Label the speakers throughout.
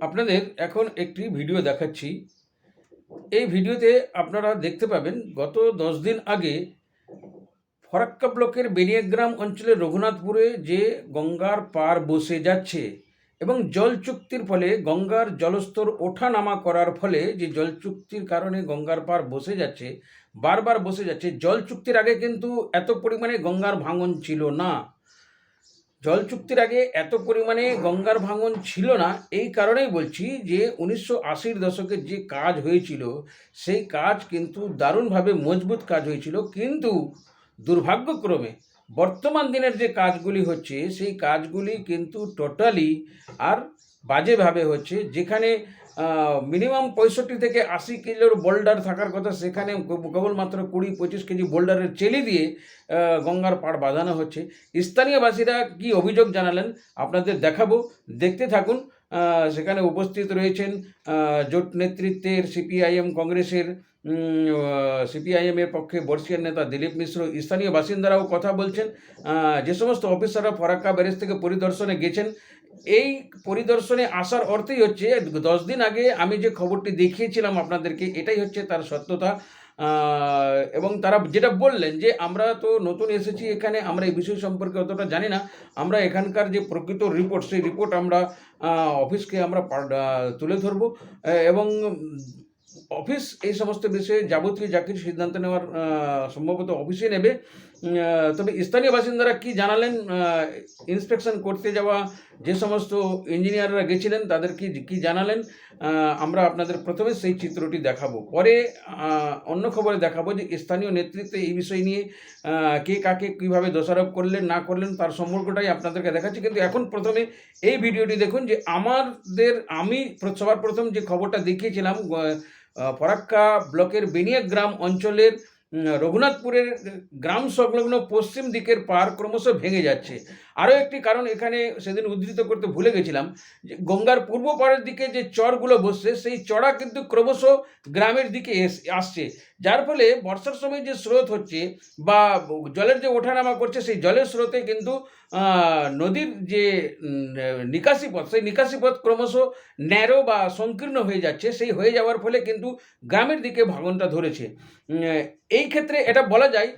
Speaker 1: আপনাদের এখন একটি ভিডিও দেখাচ্ছি। এই ভিডিওতে আপনারা দেখতে পাবেন, গত দশ দিন আগে ফরাক্কা ব্লকের বেনিয়াগ্রাম অঞ্চলের রঘুনাথপুরে যে গঙ্গার পার বসে যাচ্ছে এবং জল চুক্তির ফলে গঙ্গার জলস্তর ওঠানামা করার ফলে যে জল চুক্তির কারণে গঙ্গার পার বসে যাচ্ছে, বারবার বসে যাচ্ছে, জল চুক্তির আগে কিন্তু এত পরিমাণে গঙ্গার ভাঙন ছিল না। জল চুক্তির আগে এত পরিমাণে গঙ্গার ভাঙন ছিল না, এই কারণেই বলছি যে উনিশশো আশির দশকের যে কাজ হয়েছিল, সেই কাজ কিন্তু দারুণভাবে মজবুত কাজ হয়েছিল। কিন্তু দুর্ভাগ্যক্রমে বর্তমান দিনের যে কাজগুলি হচ্ছে, সেই কাজগুলি কিন্তু টোটালি আর বাজেভাবে হচ্ছে, যেখানে মিনিমাম পঁয়ষট্টি থেকে আশি কিলোর বোল্ডার থাকার কথা, সেখানে কেবলমাত্র কুড়ি পঁচিশ কেজি বোল্ডারের চেলি দিয়ে গঙ্গার পাড় বাঁধানো হচ্ছে। স্থানীয়বাসীরা কি অভিযোগ জানালেন, আপনাদের দেখাবো। দেখতে থাকুন সেখানে উপস্থিত রয়েছেন জোট নেতৃত্বের সিপিআইএম কংগ্রেসের সিপিআইএমের পক্ষে বর্ষিয়ান নেতা দিলীপ মিশ্র, স্থানীয় বাসিন্দারাও কথা বলছেন। যে সমস্ত অফিসাররা ফরাক্কা ব্যারেজ থেকে পরিদর্শনে গেছেন এই পরিদর্শনে আসার অর্থই হচ্ছে, দশ দিন আগে আমি যে খবরটি দেখিয়েছিলাম আপনাদেরকে, এটাই হচ্ছে তার সত্যতা। এবং তারা যেটা বললেন যে, আমরা তো নতুন এসেছি এখানে, আমরা এই বিষয় সম্পর্কে অতটা জানি না। আমরা এখানকার যে প্রকৃত রিপোর্ট সেই রিপোর্ট আমরা অফিসকে আমরা তুলে ধরবো। এবং অফিস এই সমস্ত বিষয়ে যাবতীয় যা কিছু সিদ্ধান্ত নেওয়ার সম্ভবত অফিসে নেবে। তবে স্থানীয় বাসিন্দারা কি জানালেন? ইন্সপেকশন করতে যাওয়া যে সমস্ত ইঞ্জিনিয়াররা গেছিলেন, তাদের কি কি জানালেন? আমরা আপনাদের প্রথমে সেই চিত্রটি দেখাবো। পরে অন্য খবরে দেখাবো যে স্থানীয় নেতৃত্বে এই বিষয় নিয়ে কে কাকে কীভাবে দোষারোপ করলেন, না করলেন, তার সম্পর্কটাই আপনাদেরকে দেখাচ্ছি। কিন্তু এখন প্রথমে এই ভিডিওটি দেখুন যে আমাদের, আমি সবার প্রথম যে খবরটা দেখিয়েছিলাম ফরাক্কা ব্লকের বেনিয়া গ্রাম অঞ্চলের রঘুনাথপুরের গ্রাম সংলগ্ন পশ্চিম দিকের পার ক্রমশ ভেঙে যাচ্ছে। আরও একটি কারণ এখানে সেদিন উদ্ধৃত করতে ভুলে গেছিলাম, যে গঙ্গার পূর্ব পাড়ের দিকে যে চরগুলো বসছে, সেই চড়া কিন্তু ক্রমশ গ্রামের দিকে আসছে। যার ফলে বর্ষার সময় যে স্রোত হচ্ছে বা জলের যে ওঠানামা করছে, সেই জলের স্রোতে কিন্তু নদীর যে নিকাশি পথ, সেই নিকাশি পথ ক্রমশ ন্যারো বা সংকীর্ণ হয়ে যাচ্ছে। সেই হয়ে যাওয়ার ফলে কিন্তু গ্রামের দিকে ভাঙনটা ধরেছে। এই ক্ষেত্রে এটা বলা যায়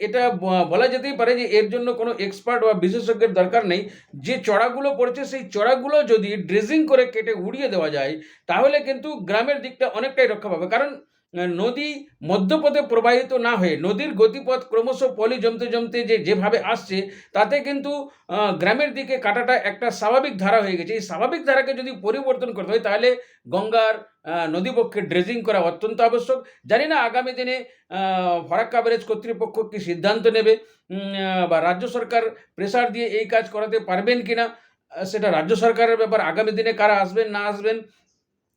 Speaker 1: এটা বলা যেতেই পারে যে এর জন্য কোনো এক্সপার্ট বা বিশেষজ্ঞের দরকার নেই। যে চড়াগুলো পড়েছে, সেই চড়াগুলো যদি ড্রেজিং করে কেটে উড়িয়ে দেওয়া যায়, তাহলে কিন্তু গ্রামের দিকটা অনেকটাই রক্ষা পাবে। কারণ নদী মধ্যপথে প্রবাহিত না হয়ে নদীর গতিপথ ক্রমশ পলি জমতে জমতে যে যেভাবে আসছে তাতে কিন্তু গ্রামের দিকে কাটাটা একটা স্বাভাবিক ধারা হয়ে গেছে। এই স্বাভাবিক ধারাকে যদি পরিবর্তন করতে হয় তাহলে গঙ্গার নদীপক্ষে ড্রেজিং করা অত্যন্ত আবশ্যক। জানি না আগামী দিনে ফরাক্কা ব্যারেজ কর্তৃপক্ষ কি সিদ্ধান্ত নেবে বা রাজ্য সরকার প্রেসার দিয়ে এই কাজ করাতে পারবেন কিনা আহ, সেটা রাজ্য সরকারের ব্যাপার। আগামী দিনে কারা আসবেন না আসবেন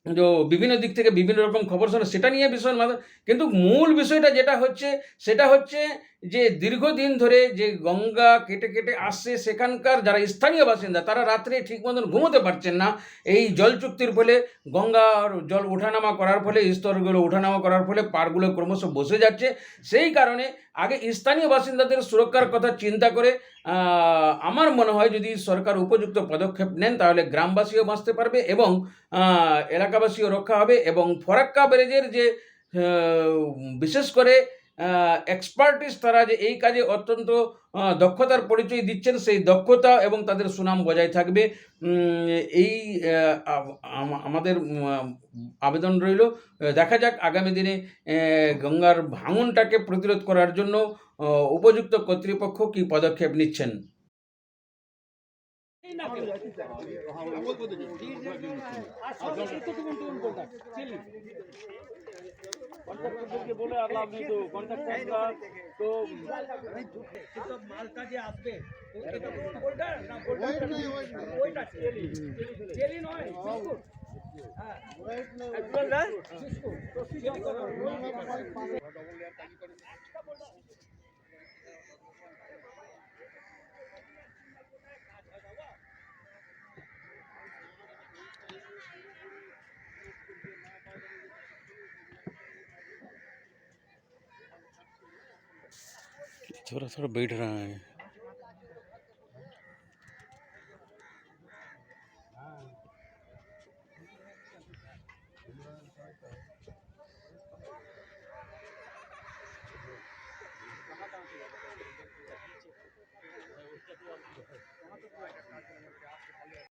Speaker 1: তো বিভিন্ন দিক থেকে বিভিন্ন রকম খবর শোনা, সেটা নিয়ে ভীষণ মাথা কিন্তু মূল বিষয়টা যেটা হচ্ছে, সেটা হচ্ছে যে দীর্ঘদিন ধরে যে গঙ্গা কেটে কেটে আসছে, সেখানকার যারা স্থানীয় বাসিন্দা, তারা রাত্রে ঠিক মতন ঘুমোতে পারছেন না। এই জল চুক্তির ফলে গঙ্গার জল ওঠানামা করার ফলে, স্তরগুলো ওঠানামা করার ফলে পাড়গুলো ক্রমশ বসে যাচ্ছে। সেই কারণে আগে স্থানীয় বাসিন্দাদের সুরক্ষার কথা চিন্তা করে আমার মনে হয় যদি সরকার উপযুক্ত পদক্ষেপ নেন, তাহলে গ্রামবাসীও বাঁচতে পারবে এবং এলাকাবাসীও রক্ষা হবে এবং ফরাক্কা ব্যারেজের যে বিশেষ করে এক্সপার্টিস তারা যে এই কাজে অত্যন্ত দক্ষতার পরিচয় দিচ্ছেন, সেই দক্ষতা এবং তাদের সুনাম বজায় থাকবে। এই আমাদের আবেদন রইল। দেখা যাক আগামী দিনে গঙ্গার ভাঙনটাকে প্রতিরোধ করার জন্য উপযুক্ত কর্তৃপক্ষ কি পদক্ষেপ নিচ্ছেন?
Speaker 2: কন্ট্রাক্টরদেরকে বলে আর লাভ নেই তো কন্ট্রাক্টররা তো
Speaker 3: মালটা যে আসবে এটা
Speaker 1: थोड़ा थोड़ा बैठ रहा है।